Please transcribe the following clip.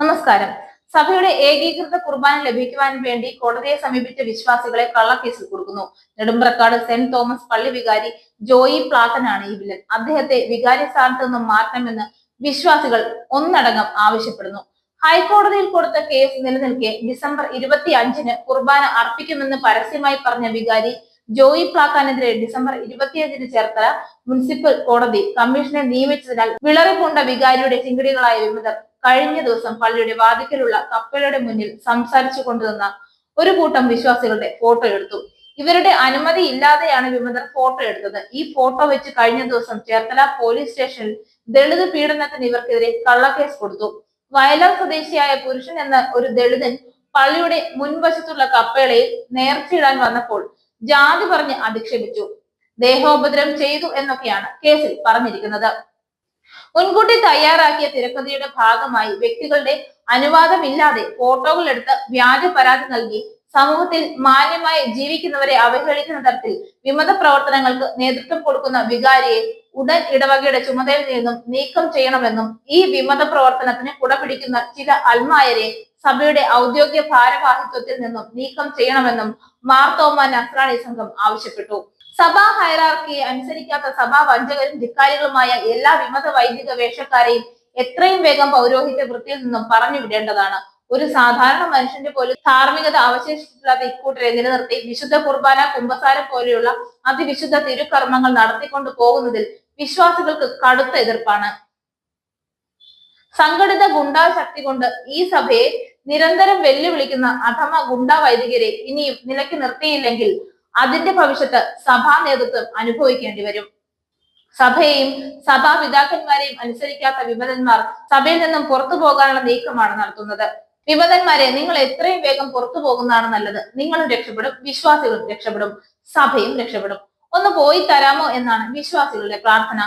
നമസ്കാരം. സഭയുടെ ഏകീകൃത കുർബാന ലഭിക്കുവാൻ വേണ്ടി കോടതിയെ സമീപിച്ച വിശ്വാസികളെ കള്ളക്കേസിൽ കൊടുക്കുന്നു. നെടുമ്പ്രക്കാട് സെന്റ് തോമസ് പള്ളി വികാരി ജോയി പ്ലാത്തനാണ് ഈ വില്ലൻ. അദ്ദേഹത്തെ വികാരി സ്ഥാനത്ത് നിന്നും മാറ്റണമെന്ന് വിശ്വാസികൾ ഒന്നടങ്കം ആവശ്യപ്പെടുന്നു. ഹൈക്കോടതിയിൽ കൊടുത്ത കേസ് നിലനിൽക്കെ ഡിസംബർ ഇരുപത്തി അഞ്ചിന് കുർബാന അർപ്പിക്കുമെന്ന് പരസ്യമായി പറഞ്ഞ വികാരി ജോയി പ്ലാക്കാനെതിരെ ഡിസംബർ ഇരുപത്തിയഞ്ചിന് ചേർത്തല മുനിസിപ്പൽ കോടതി കമ്മീഷനെ നിയമിച്ചതിനാൽ വിളറിപ്പൂണ്ട വികാരിയുടെ ചിങ്കിടികളായ വിമതർ കഴിഞ്ഞ ദിവസം പള്ളിയുടെ വാതിക്കലുള്ള കപ്പലയുടെ മുന്നിൽ സംസാരിച്ചു കൊണ്ടുവന്ന ഒരു കൂട്ടം വിശ്വാസികളുടെ ഫോട്ടോ എടുത്തു. ഇവരുടെ അനുമതി ഇല്ലാതെയാണ് വിമതർ ഫോട്ടോ എടുത്തത്. ഈ ഫോട്ടോ വെച്ച് കഴിഞ്ഞ ദിവസം ചേർത്തല പോലീസ് സ്റ്റേഷനിൽ ദളിത് പീഡനത്തിന് ഇവർക്കെതിരെ കള്ളക്കേസ് കൊടുത്തു. വയലാർ സ്വദേശിയായ പുരുഷൻ എന്ന ഒരു ദളിതൻ പള്ളിയുടെ മുൻവശത്തുള്ള കപ്പേളയിൽ നേർച്ചയിടാൻ വന്നപ്പോൾ ജാതി പറഞ്ഞ് അധിക്ഷേപിച്ചു. ദേഹോപദ്രം ചെയ്തു എന്നൊക്കെയാണ് കേസിൽ പറഞ്ഞിരിക്കുന്നത്. മുൻകൂട്ടി തയ്യാറാക്കിയ തിരക്കഥയുടെ ഭാഗമായി വ്യക്തികളുടെ അനുവാദമില്ലാതെ ഫോട്ടോകൾ എടുത്ത് വ്യാജ പരാതി നൽകി സമൂഹത്തിൽ മാന്യമായി ജീവിക്കുന്നവരെ അവഹേളിക്കുന്ന തരത്തിൽ വിമത പ്രവർത്തനങ്ങൾക്ക് നേതൃത്വം കൊടുക്കുന്ന വികാരിയെ ഉടൻ ഇടവകയുടെ ചുമതലയിൽ നിന്നും നീക്കം ചെയ്യണമെന്നും ഈ വിമത പ്രവർത്തനത്തിന് കുടപിടിക്കുന്ന ചില അൽമായരെ സഭയുടെ ഔദ്യോഗിക ഭാരവാഹിത്വത്തിൽ നിന്നും നീക്കം ചെയ്യണമെന്നും മാർത്തോമ നസ്രാണി സംഘം ആവശ്യപ്പെട്ടു. സഭാ ഹൈറാർക്കിയെ അനുസരിക്കാത്ത സഭാ വഞ്ചകരും ധിക്കാരികളുമായ എല്ലാ വിമത വൈദിക വേഷക്കാരെയും എത്രയും വേഗം പൗരോഹിത്യ വൃത്തിയിൽ നിന്നും പറഞ്ഞു വിടേണ്ടതാണ് ഒരു സാധാരണ മനുഷ്യന്റെ പോലും ധാർമ്മികത അവശേഷിച്ചിട്ടില്ലാത്ത ഇക്കൂട്ടരെ നിലനിർത്തി വിശുദ്ധ കുർബാന കുംഭസാരം പോലെയുള്ള അതിവിശുദ്ധ തിരുക്കർമ്മങ്ങൾ നടത്തിക്കൊണ്ടു പോകുന്നതിൽ വിശ്വാസികൾക്ക് കടുത്ത എതിർപ്പാണ്. സംഘടിത ഗുണ്ടാ ശക്തി കൊണ്ട് ഈ സഭയെ നിരന്തരം വെല്ലുവിളിക്കുന്ന അഥമ ഗുണ്ടാ വൈദികരെ ഇനിയും നിലയ്ക്ക് നിർത്തിയില്ലെങ്കിൽ അതിന്റെ ഭവിഷ്യത്ത് സഭാ നേതൃത്വം അനുഭവിക്കേണ്ടി വരും. സഭയെയും സഭാ പിതാക്കന്മാരെയും അനുസരിക്കാത്ത വിമതന്മാർ സഭയിൽ നിന്നും പുറത്തു പോകാനുള്ള നീക്കമാണ് നടത്തുന്നത്. വിമതന്മാരെ നിങ്ങൾ എത്രയും വേഗം പുറത്തു പോകുന്നതാണ് നല്ലത്. നിങ്ങളും രക്ഷപ്പെടും വിശ്വാസികളും രക്ഷപ്പെടും സഭയും രക്ഷപ്പെടും. ഒന്ന് പോയി തരാമോ എന്നാണ് വിശ്വാസികളുടെ പ്രാർത്ഥന.